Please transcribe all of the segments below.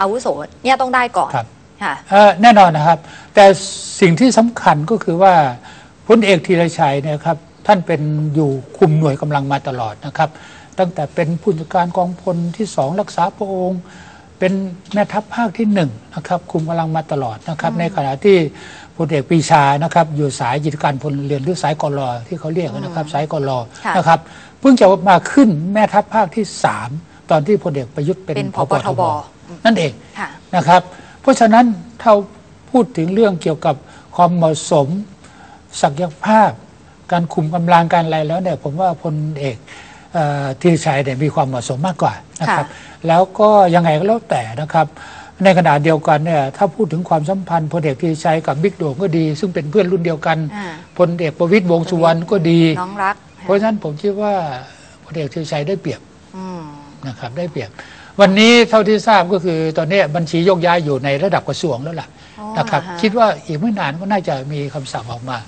อาวุโสเนี่ยต้องได้ก่อนครับค่ะเอ่อแน่นอนนะครับ แต่สิ่งที่สำคัญก็คือว่าพลเอกธีรชัยเนี่ยครับท่านเป็นอยู่คุมหน่วยกำลังมาตลอดนะครับ ตั้งแต่เป็นผู้จัดการกองพลที่สองรักษาพระองค์ เป็นแม่ทัพภาคที่หนึ่งนะครับคุมกำลังมาตลอดนะครับ ในขณะที่พลเอกปรีชานะครับอยู่สายกิจการพลเรือนหรือสายกลอที่เขาเรียกนะครับ สายกลอค่ะนะครับ เพิ่งจะมาขึ้นแม่ทัพภาคที่สาม ตอนที่พลเอกประยุทธ์เป็นเป็นพพบบททบบนั่นเองค่ะนะครับ เพราะฉะนั้นถ้าพูดถึงเรื่องเกี่ยวกับความเหมาะสม ศักยภาพ การคุมกำลังการอะไรแล้วเนี่ยผมว่าพลเอกเอ่อธีรชัยเนี่ยมีความเหมาะสมมากกว่านะครับ แล้วก็ยังไงก็แล้วแต่นะครับ ในขณะเดียวกันเนี่ยถ้าพูดถึงความสัมพันธ์พลเอกธีรชัยกับบิ๊กโด่งก็ดี ซึ่งเป็นเพื่อนรุ่นเดียวกันอ่าพลเอกประวิตยวงษ์สุวรรณก็ดีน้องรัก เพราะฉะนั้นผมคิดว่าพลเอกธีรชัยได้เปรียบอืม นะครับได้เปรียบ วันนี้เท่าที่ทราบก็คือตอนนี้บัญชีโยกย้ายอยู่ในระดับกระทรวงแล้วล่ะอ๋อนะครับเหรอฮะคิดว่าอีกไม่นานก็น่าจะมีคำสั่งออกมา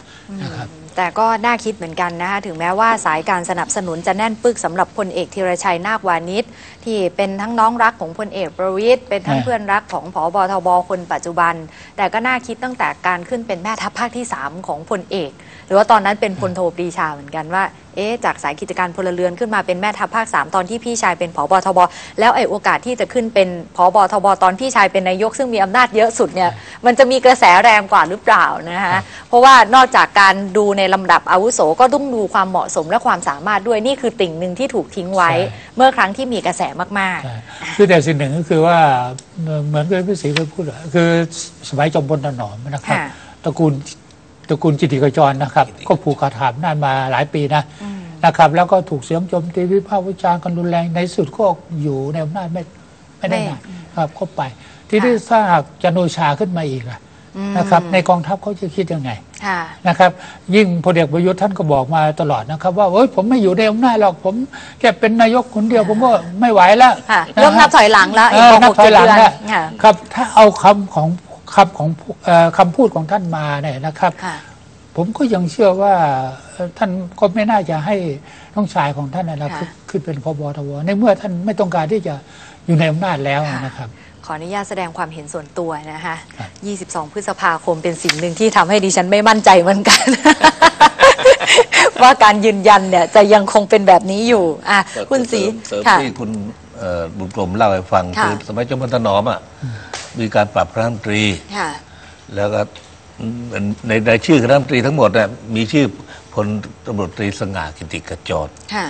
นะครับแต่ก็น่าคิดเหมือนกันนะคะถึงแม้ว่าสายการสนับสนุนจะแน่นปึกสำหรับพลเอกธีรชัยนาควานิชที่เป็นทั้งน้องรักของพลเอกประวิตยเป็นทั้งอ่าเพื่อนรักของผอบทบคนปัจจุบัน แต่ก็น่าคิดตั้งแต่การขึ้นเป็นแม่ทัพภาคที่ 3 ของพลเอกห รือว่าตอนนั้นเป็นพลโทปรีชาเหมือนกันว่า เอ๊ะจากสายกิจการพลเรือนขึ้นมาเป็นแม่ทัพภาค 3 ตอนที่พี่ชายเป็นผอบทบ แล้วไอ้โอกาสที่จะขึ้นเป็นผอบทบ ตอนพี่ชายเป็นนายกซึ่งมีอำนาจเยอะสุดเนี่ยมันจะมีกระแสแรงกว่าหรือเปล่านะคะเพราะว่านอกจากการดูในลำดับอาวุโสก็ต้องดูความเหมาะสมและความสามารถด้วยนี่คือติ่งหนึ่งที่ถูกทิ้งไว้ใช่เมื่อครั้งที่มีกระแสมากใช่คือแต่สิ่งหนึ่งก็คือว่าเอ่อเหมือนกับพี่ศรีเคยพูดอะคือสมัยจอมพลถนอมนะครับค่ะตระกูล ตระกูลจิตติกจรนะครับ ก็ผูกขาดถามนานมาหลายปีนะนะครับ แล้วก็ถูกเสียงโจมตีวิพากษ์วิจารณ์กันรุนแรงในที่สุดก็อยู่ในอำนาจไม่ไม่ได้ไม่นานครับเข้าไป ทีนี้ถ้าหากจันโอชาขึ้นมาอีกอะนะครับ ในกองทัพเขาจะคิดยังไงๆค่ะนะครับ ยิ่งพลเอกประยุทธ์ท่านก็บอกมาตลอดนะครับ ว่าเอ้ยผมไม่อยู่ในอำนาจหรอกผมแค่เป็นนายกคนเดียวผมก็ไม่ไหวแล้วค่ะะฮะเริ่มนับถอยหลังแล้วเออีกอประนัมาบณถอยหลังเดือนแล้วค่ะครับ ถ้าเอาคำของ คำของเอ่อคำพูดของท่านมาเนี่ยนะครับค่ะผมก็ยังเชื่อว่าเอ่อท่านก็ไม่น่าจะให้น้องชายของท่านนะนะค่ะขึ้นเป็นพบทวในเมื่อท่านไม่ต้องการที่จะอยู่ในอำนาจแล้วค่ะนะครับขออนุญาตแสดงความเห็นส่วนตัวนะคะครับ22 พฤษภาคมเป็นสิ่งหนึ่งที่ทำให้ดิฉันไม่มั่นใจเหมือนกัน ว่าการยืนยันเนี่ยจะยังคงเป็นแบบนี้อยู่ อะ คุณสีเสริมค่ะที่คุณเอ่อบุญกลมเล่าให้ฟังค่ะคือสมัยจอมพลถนอมอะ มีการปรับคณะรัฐมนตรี ค่ะ แล้วก็ในในชื่อคณะรัฐมนตรีทั้งหมดน่ะมีชื่อพลตำรวจตรีสง่ากิติกจรค่ะ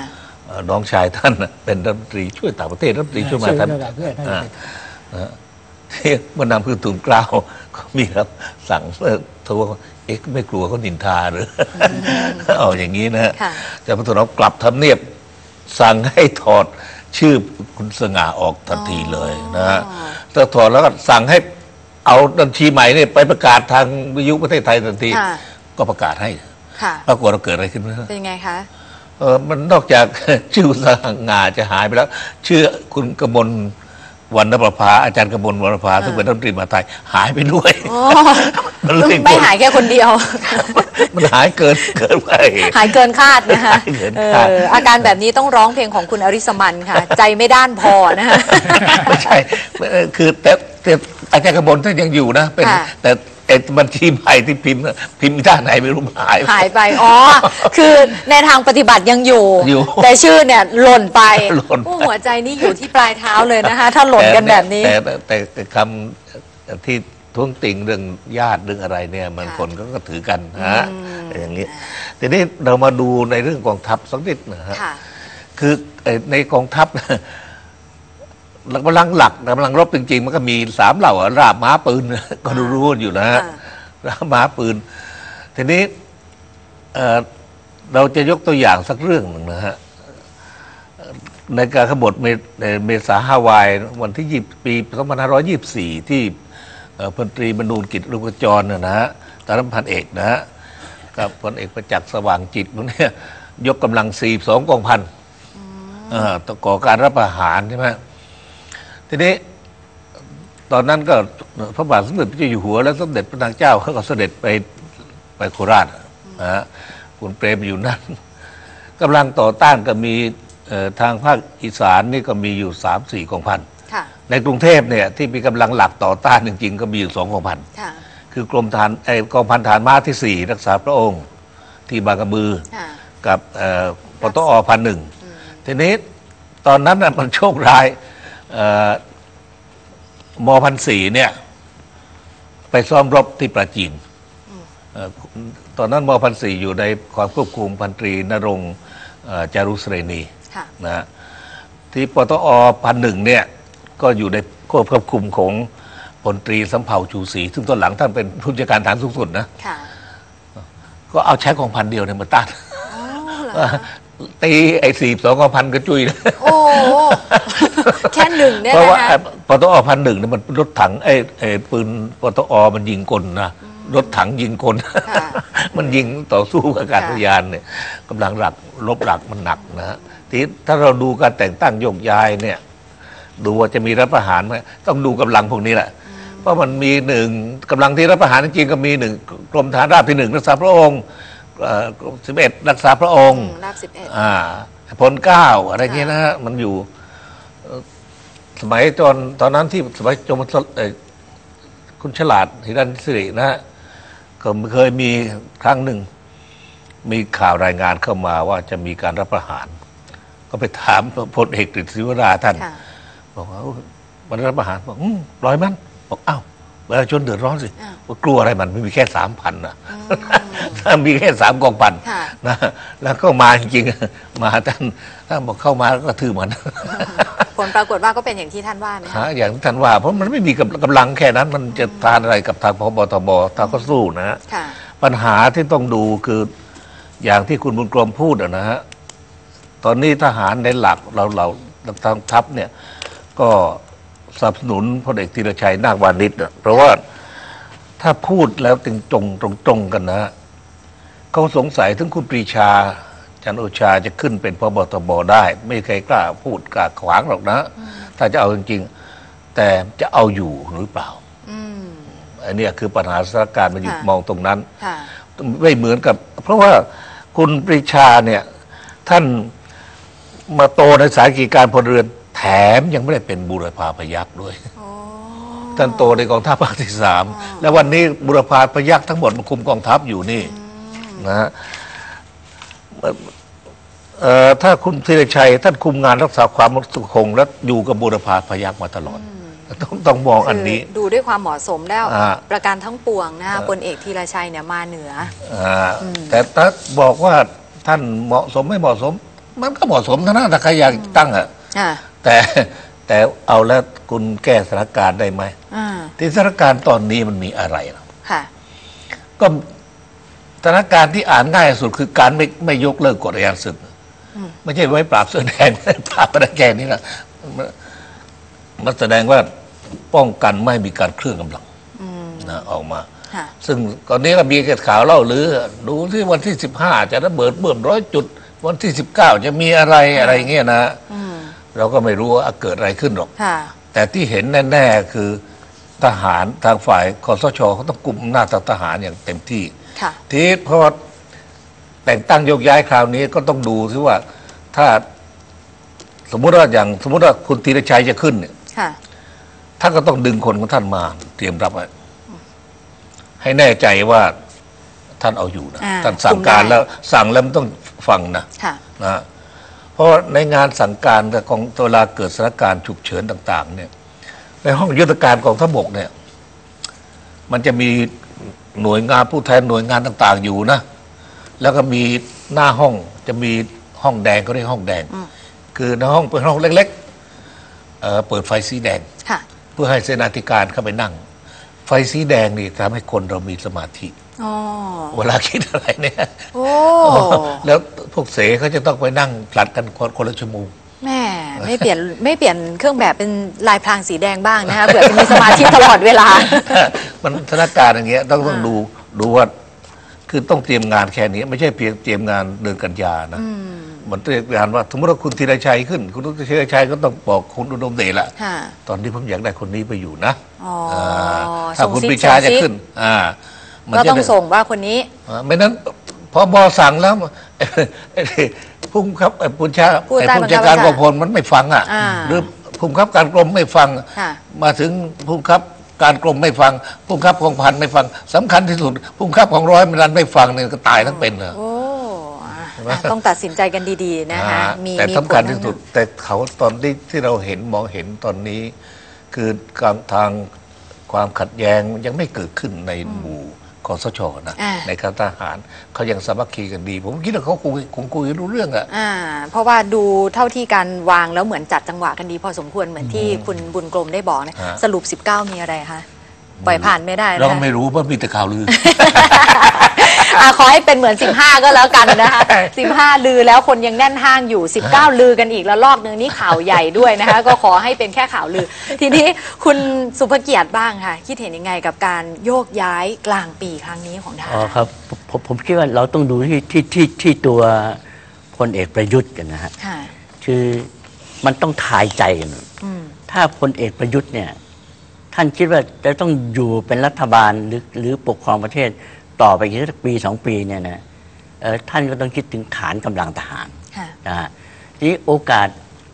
เอ่อน้องชายท่านน่ะเป็นรัฐมนตรีช่วยต่างประเทศรัฐมนตรีช่วยมาท่านช่วยต่างประเทศ อ่านะฮะที่มันนำคือทูลเกล้าก็มีครับสั่งเลิกโทรว่าเอ๊ะไม่กลัวเขานินทาหรืออเอาอย่างนี้นะฮะค่ะแต่พอถนอมกลับทำเนียบสั่งให้ถอด ชื่อคุณสง่าออกทันทีเลยนะฮะถ้าถอดแล้วก็สั่งให้เอาบัญชีใหม่เนี่ยไปประกาศทางวิทยุประเทศไทยทันที ค่ะก็ประกาศให้ค่ะ ปรากฏว่าเกิดอะไรขึ้นไหมฮะเป็นไงคะ เออมันนอกจาก ชื่อคุณสง่าจะหายไปแล้ว ชื่อคุณกมล วรรณประภาอาจารย์กมลวรรณประภาซึ่งเป็นรัฐมนตรีมหาดไทยหายไปด้วยอ๋อมันเลยไม่หายแค่คนเดียว มันหายเกินเกินไปหายเกินคาดนะคะหายเกินคาดเอออาการแบบนี้ต้องร้องเพลงของคุณอริสมันค่ะ ใจไม่ด้านพอนะคะไม่ใช่เออคือแต่แต่อาจารย์กระบนท่านยังอยู่นะเป็นค่ะแต่ ไอ้บัญชีใหม่ที่พิมพ์น่ะพิมพ์ด้านไหนไม่รู้หาย หายไป อ๋อ คือในทางปฏิบัติยังอยู่ อยู่แต่ชื่อเนี่ยหล่นไปหล่นไป โอ้หัวใจนี่อยู่ที่ปลายเท้าเลยนะคะ ถ้าหล่นกันแบบนี้ แต่แต่แต่แต่คำที่ท้วงติงเรื่องญาติเรื่องอะไรเนี่ย มันค่ะคนก็ก็ถือกันนะฮะอย่างนี้ทีนี้เรามาดูในเรื่องกองทัพสักนิดนะฮะ ค่ะ คือเอ่อในกองทัพ กำลังหลักกำลังรบจริง ๆ มันก็มีสามเหล่าอะราบม้าปืน ก็รู้ๆอยู่นะฮะอ่าราบม้าปืน ทีนี้เอ่อเราจะยกตัวอย่างสักเรื่องหนึ่งนะฮะเอ่อในการขบฏเมเอ่อเมษาฮาวาย วันที่ยี่ปี2524ที่เอ่อพลตรีบรรนูลกิจลูกจรนะนะฮะตอนนั้นพันเอกนะฮะกับพลเอกประจักษ์สว่างจิตพวกเนี้ยยกกำลัง42กองพันเอ่อตะก่อการรับประหารใช่ไหม ทีนี้ตอนนั้นก็พระบาทสมเด็จพระเจ้าอยู่หัว และสมเด็จพระนางเจ้าเขาก็เสด็จไปไปโคราชนะฮะคุณเปรมอยู่นั่นกำลังต่อต้านก็มีเอ่อทางภาคอีสานนี่ก็มีอยู่สามสี่กองพันค่ะในกรุงเทพเนี่ยที่มีกำลังหลักต่อต้านจริงๆ ก็มีอยู่สองกองพันค่ะคือกรมฐานไอ้กองพันฐานม้าที่สี่รักษาพระองค์ที่บางกระบือค่ะกับเอ่อปตอพันหนึ่งทีนี้ตอนนั้นน่ะมันโชคร้ายเอ่อ มพันสี่เนี่ย ไปซ้อมรบที่ปราจีนเอ่อตอนนั้นมพันสี่อยู่ในความควบคุมพันตรีนรงค์เอ่อจารุสเรณีค่ะนะฮะที่ปตอพันหนึ่งเนี่ยก็อยู่ในควบคุมของพลตรีสำเภาชูศรีซึ่งตอนหลังท่านเป็นผู้จัดการฐานสูงสุดนะค่ะก็เอาใช้กองพันเดียวเนี่ยมาต้านอ๋อเหรอคะ ตีไอ้สี่สองกองพันก็จุยเลยโอ้แค่หนึ่งเนี่ยเพราะนะว่าคะปตอพันหนึ่งเนี่ยมันรถถังไอ้ไอ้ปืนปตอมันยิงกลนะรถถังยิงกลค่ะ มันยิงต่อสู้กับอากาศค่ะยานเนี่ยกำลังหลักลบหลักมันหนักนะฮะทีนี้ถ้าเราดูการแต่งตั้งโยกย้ายเนี่ย ดูว่าจะมีรัฐประหารไหมต้องดูกำลังพวกนี้แหละ เพราะมันมีหนึ่งกำลังที่รัฐประหารจริงๆก็มีหนึ่งกรมฐานราบที่หนึ่งรักษาพระองค์ สิบเอ็ดรักษาพระองค์อืมราบสิบเอ็ดอ่าพลเกล้าอะไรเงี้ยนะฮะมันอยู่เอ่อสมัยตอนตอนนั้นที่สมัยจอมพลเอ่อคุณฉลาดฮิรันสิรินะฮะก็เคยมีครั้งหนึ่ง มีข่าวรายงานเข้ามาว่าจะมีการรับประหาร ก็ไปถามพลเอกกฤษศิวราท่านค่ะบอกว่ามันรับประหารบอกอืมปล่อยมันบอกอ้าว ประชาชนเดือดร้อนสิอ้าวว่ากลัวอะไรมันไม่มีแค่สามพันนะถ้ามีแค่สามกองพันค่ะนะแล้วก็มาจริงๆมาท่านท่านบอกเข้ามาแล้วก็ทือมันผลปรากฏว่าก็เป็นอย่างที่ท่านว่าไหมหาคะอย่างที่ท่านว่า เพราะมันไม่มีกำกำลังแค่นั้น มันจะทานอะไรกับทางพบทบทางก็สู้นะฮะค่ะปัญหาที่ต้องดูคืออย่างที่คุณบุญกรมพูดอะนะฮะตอนนี้ทหารในหลักเราเราทางทัพเนี่ยก็ สนับสนุนพลเอกธีรชัยนาควานิชอะเพราะว่าถ้าพูดแล้วตรงตรงตรงตรงๆกันนะฮะเขาสงสัยถึงคุณปรีชา จันทร์โอชาจะขึ้นเป็นพบทบได้ ไม่มีใครกล้าพูดกล้าขวางหรอกนะ ถ้าจะเอาจริงๆ แต่จะเอาอยู่หรือเปล่าอืมอันเนี้ยคือปัญหาสถานการณ์มันอยู่ค่ะมองตรงนั้นค่ะไม่เหมือนกับ เพราะว่าคุณปรีชาเนี่ย ท่านมาโตในสายกิจการพลเรือน แถมยังไม่ได้เป็นบุรพาพยักษ์ด้วยโอ้ท่านโตในกองทัพภาคที่สามแล้ววันนี้บุรพาพยักษ์ทั้งหมดมาคุมกองทัพอยู่นี่นะฮะเอ่อถ้าคุณธีรชัย ท่านคุมงานรักษาความมั่นคง และอยู่กับบุรพาพยักษ์มาตลอด ต้องต้องมองอันนี้คือดูด้วยความเหมาะสมแล้วอ่าประการทั้งปวงนะคะพลเอกธีรชัยเนี่ยมาเหนืออ่าแต่ถ้าบอกว่าท่านเหมาะสมไม่เหมาะสม มันก็เหมาะสมเท่านั้นถ้าใครอยากตั้งอะอ่า แต่แต่เอาแล้วคุณแก้สถานการณ์ได้ไหมอ่าที่สถานการณ์ตอนนี้มันมีอะไรล่ะค่ะ ก็สถานการณ์ที่อ่านง่ายสุดคือการไม่ไม่ยกเลิกกฎอัยการศึกไม่ใช่ไว้ปราบเสื้อแดง ปราบประแกนี่นะมันมันแสดงว่าป้องกันไม่ให้มีการเคลื่อนกำลังอืมนะออกมา ค่ะ ซึ่งตอนนี้ก็มีข่าวเล่าหรือ ดูที่วันที่สิบห้าจะระเบิดเบิ่มร้อยจุด วันที่สิบเก้าจะมีอะไรอะไรเงี้ยนะอืม เราก็ไม่รู้ว่าเกิดอะไรขึ้นหรอก ค่ะ แต่ที่เห็นแน่ ๆ คือทหารทางฝ่ายคอสชเขาต้องกุมอำนาจทางทหารอย่างเต็มที่ ค่ะ ทีนี้พอแต่งตั้งโยกย้ายคราวนี้ก็ต้องดูที่ว่าถ้าสมมุติว่าอย่างสมมุติว่าคุณธีรชัยจะขึ้นเนี่ยค่ะ ท่านก็ต้องดึงคนของท่านมา เตรียมรับไว้ให้แน่ใจว่าท่านเอาอยู่นะอ่าท่านสั่งคุมได้การแล้วสั่งแล้วมันต้องฟังนะค่ะ นะเพ ราะในงานสั่งการแต่ของเวลาเกิดสถานการณ์ฉุกเฉินต่าง ๆ เนี่ย ในห้องยุทธการกองทัพบกเนี่ย มันจะมีหน่วยงานผู้แทนหน่วยงานต่าง ๆ อยู่นะ แล้วก็มีหน้าห้องจะมีห้องแดงก็เรียกห้องแดงอืมคือในห้องเป็นห้องเล็กๆเอ่อเปิดไฟสีแดงค่ะเพื่อให้เสนาธิการเข้าไปนั่ง ไฟสีแดงนี่ทำให้คนเรามีสมาธิ อ๋อเวลาคิดอะไรเนี่ย โอ้แล้วพวกเสเขาจะต้องไปนั่งผลัดกันคนคนละชั่วโมงแม่ไม่เปลี่ยนไม่เปลี่ยนเครื่องแบบเป็นลายพรางสีแดงบ้างนะคะเผื่อจะมีสมาธิตลอดเวลา มันสถานการณ์อย่างเงี้ยต้องต้องดูดูว่าคือต้องเตรียมงานแค่นี้ ไม่ใช่เพียงเตรียมงานเดือนกันยานะมันเตรียมงานว่าสมมติว่าคุณธีรชัยขึ้น คุณธีรชัยก็ต้องบอกคุณอุดมเดชละค่ะตอนนี้ผมอยากได้คนนี้ไปอยู่นะอ๋ออ่าถ้าส่งคุณซิกปรีชาส่งซิจะกขึ้น อ่า มันก็จะต้องได้ส่งว่าคนนี้ อ่าไม่นั้นพอบอสั่งแล้วไอ้พุ่งครับไอ้ผู้ชาผู้ไอ้ใต้ผู้บังคัจับดการบัญชากองพลมันไม่ฟังอะอ่าหรือภูมิครับการกรมไม่ฟัง ค่ะ มาถึงภูมิครับการกรมไม่ฟังภูมิครับของพันไม่ฟังสำคัญที่สุดภูมิครับของร้อยมันดันไม่ฟังเนี่ยก็ตายทั้งเป็นเลย โอ้อะอะต้องตัดสินใจกันดีๆนะคะฮะมีแต่มีสำคัญผลที่สุดทั้งนั้นแต่เขาตอนที่ที่เราเห็นมองเห็นตอนนี้ คือการทางความขัดแย้งยังไม่เกิดขึ้นในหมู่คอ สชนะอ่า ในการทหารเขายังสามัคคีกันดี ผมคิดว่าเขาคงคงคุยกันรู้เรื่องอะ อ่าเพราะว่าดูเท่าที่การวางแล้วเหมือนจัดจังหวะกันดีพอสมควรเหมือนที่คุณบุญกลมได้บอกเนี่ยฮะ สรุป 19 มีอะไรคะปล่อยผ่านไม่ได้นะเราคะ ไม่รู้เพราะมีแต่ข่าวลือ อะขอให้เป็นเหมือน 15 ก็แล้วกันนะคะ15 ลือแล้วคนยังแน่นห้างอยู่ 19 ลือกันอีกแล้วลอกหนึ่งนี่ข่าวใหญ่ด้วยนะคะ ก็ขอให้เป็นแค่ข่าวลือ ทีนี้คุณสุภเกียรติบ้างค่ะ คิดเห็นยังไงกับการโยกย้ายกลางปีครั้งนี้ของทหารอ๋อครับผมผมผมคิดว่าเราต้องดูที่ที่ที่ที่ตัวพลเอกประยุทธ์กันนะฮะค่ะ คือมันต้องทายใจกัน อืม ถ้าพลเอกประยุทธ์เนี่ย ท่านคิดว่าจะต้องอยู่เป็นรัฐบาลหรือหรือปกครองประเทศ ต่อไปอีกสักปีสองปีเนี่ยนะเอ่อท่านก็ต้องคิดถึงฐานกำลังทหารค่ะนะฮะทีนี้โอกาส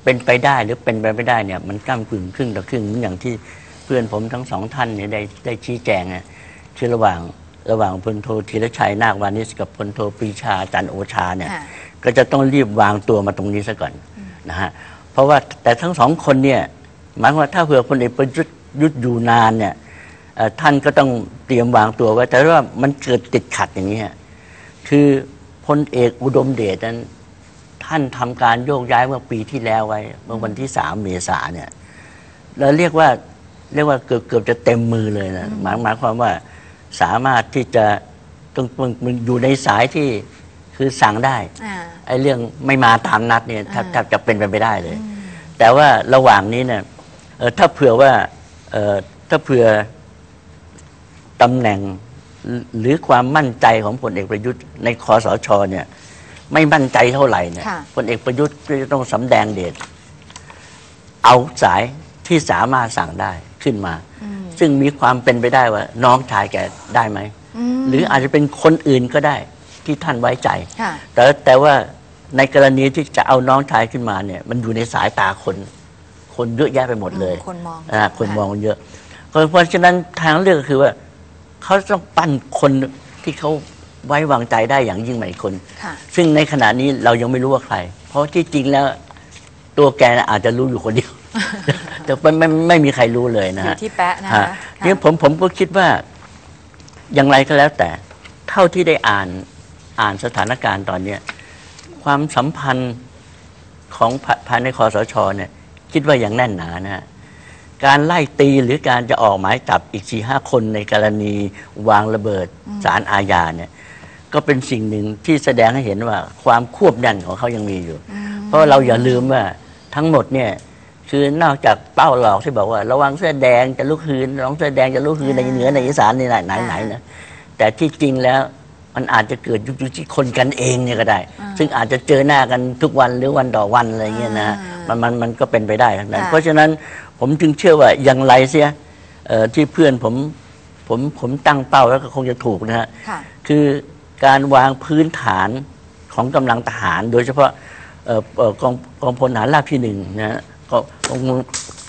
เป็นไปได้หรือเป็นไปไม่ได้เนี่ยมันก้ามกึ่งครึ่งต่อครึ่งเหมือนอย่างที่เพื่อนผมทั้งสองท่านเนี่ยได้ได้ชี้แจงนะคือระหว่างระหว่างพลโทธีรชัยนาควานิชกับพลโทปรีชาจันทร์โอชาเนี่ยค่ะก็จะต้องรีบวางตัวมาตรงนี้ซะก่อนนะฮะเพราะว่าแต่ทั้งสองคนเนี่ยหมายความว่าถ้าเผื่อพลเอกประยุทธ์ยุทธอยู่นานเนี่ยเอ่อ ท่านก็ต้องเตรียมวางตัวไว้ แต่ว่ามันเกิดติดขัดอย่างนี้ฮะคือพลเอกอุดมเดชนั้นท่านทำการโยกย้ายเมื่อปีที่แล้วไว้ เมื่อวันที่สามเมษาเนี่ยเราเรียกว่าเรียกว่าเกือบเกือบจะเต็มมือเลยนะหมายหมายความว่าสามารถที่จะต้องมันมันอยู่ในสายที่คือสั่งได้อ่าไอ้เรื่องไม่มาตามนัดเนี่ยแทบอ่าแทบจะเป็นไปไม่ได้เลย แต่ว่าระหว่างนี้เนี่ยเอ่อถ้าเผื่อว่าเอ่อถ้าเผื่อ ตำแหน่งหรือหรือความมั่นใจของพลเอกประยุทธ์ในคอสชเนี่ย ไม่มั่นใจเท่าไหร่เนี่ยค่ะพลเอกประยุทธ์ก็จะต้องสำแดงเดชเอาสายที่สามารถสั่งได้ขึ้นมา ซึ่งมีความเป็นไปได้ว่า น้องชายแกได้ไหมมหรืออาจจะเป็นคนอื่นก็ได้ที่ท่านไว้ใจค่ะแต่แต่ว่าในกรณีที่จะเอาน้องชายขึ้นมาเนี่ย มันอยู่ในสายตาคน คนเยอะแยะไปหมดเลยอืมคนมองอ่าคนมองเยอะเพราะเพราะฉะนั้นทางเลือกก็คือว่า เขาต้องปั้นคนที่เขาไว้วางใจได้อย่างยิ่งใหม่คน ค่ะ ซึ่งในขณะนี้เรายังไม่รู้ว่าใคร เพราะที่จริงแล้ว ตัวแกน่ะอาจจะรู้อยู่คนเดียว แต่ไม่ไม่ไม่มีใครรู้เลยนะอยู่ฮะที่แปะนะฮะคะนี่ผมผมก็คิดว่า อย่างไรก็แล้วแต่ เท่าที่ได้อ่านอ่านสถานการณ์ตอนเนี้ยความสัมพันธ์ของภาภายในคอสชเนี่ย คิดว่าอย่างแน่นหนานะฮะ การไล่ตีหรือการจะออกหมายจับอีกสี่ห้าคนในกรณีวางระเบิดสารอาญาเนี่ยก็เป็นสิ่งหนึ่งที่แสดงให้เห็นว่าความควบแน่นของเขายังมีอยู่ เพราะเราอย่าลืมว่าทั้งหมดเนี่ยคือนอกจากเป้าหลอกที่บอกว่า ระวังเสื้อแดงจะลุกฮืนระวังเสื้อแดงจะลุกฮืนในเหนือในอีสานในไหนไหนไหนนะแต่ที่จริงแล้วมันอาจจะเกิดอยู่ที่คนกันเองเนี่ยก็ได้ ซึ่งอาจจะเจอหน้ากันทุกวันหรือวันต่อวันอะไรเงี้ยนะมันมันมันก็เป็นไปได้ทั้งนั้นค่ะเพราะฉะนั้น ผมจึงเชื่อว่าอย่างไรเสียเอ่อที่เพื่อนผมผมผมตั้งเป้าแล้วก็คงจะถูกนะฮะค่ะคือการวางพื้นฐานของกำลังทหาร โดยเฉพาะเอ่อเอ่อกองกองพลทหารราบที่หนึ่งนะฮะกองกอง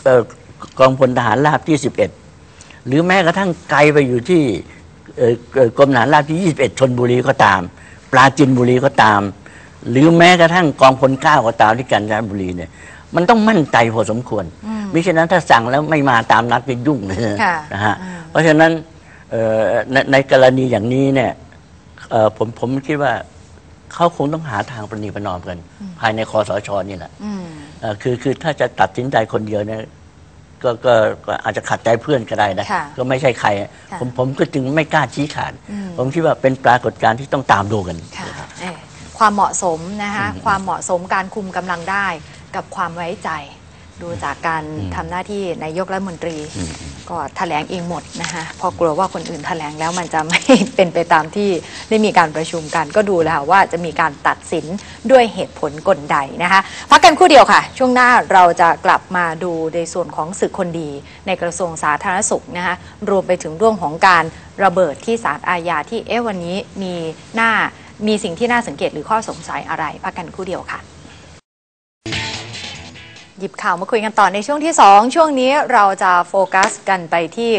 เอ่อกองพลทหารราบที่สิบเอ็ดหรือแม้กระทั่งไกลไปอยู่ที่เอ่อเอ่อกรมทหารราบที่ยี่สิบเอ็ดชนบุรีก็ตาม ปราจินบุรีก็ตาม หรือแม้กระทั่งกองพลเก้าก็ตามที่กาญจนบุรีเนี่ย มันต้องมั่นใจพอสมควรมิฉะนั้นถ้าสั่งแล้วไม่มาตามนัดก็ยุ่งเลยค่ะนะฮะอืมเพราะฉะนั้นเอ่อในในกรณีอย่างนี้เนี่ยเอ่อผมผมคิดว่าเขาคงต้องหาทางประนีประนอมกัน ภายในคอสชนี่แหละอืมเอ่อคือคือถ้าจะตัดสินใจคนเดียวเนี่ยก็ก็ก็อาจจะขัดใจเพื่อนก็ได้นะค่ะก็ไม่ใช่ใครค่ะผมผมก็จึงไม่กล้าชี้ขาดอืมผมคิดว่าเป็นปรากฏการณ์ที่ต้องตามดูกันค่ะเอ่อความเหมาะสมนะคะความเหมาะสมการคุมกำลังได้ กับความไว้ใจ ดูจากการอืมทำหน้าที่นายกรัฐมนตรีอืมก็แถลงเองหมดนะคะเพราะกลัวว่าคนอื่นแถลงแล้วมันจะไม่เป็นไปตามที่ได้มีการประชุมกัน ก็ดูแล้วว่าจะมีการตัดสินด้วยเหตุผลกลใดนะคะพักกันครู่เดียวค่ะ ช่วงหน้าเราจะกลับมาดูในส่วนของศึกคนดี ในกระทรวงสาธารณสุขนะคะรวมไปถึงเรื่องของการระเบิดที่ศาลอาญาที่เอ๊ะวันนี้มีหน้ามีสิ่งที่น่าสังเกตหรือข้อสงสัยอะไรพักกันครู่เดียวค่ะ หยิบข่าวมาคุยกันต่อในช่วงที่ 2 ช่วงนี้เราจะโฟกัสกันไปที่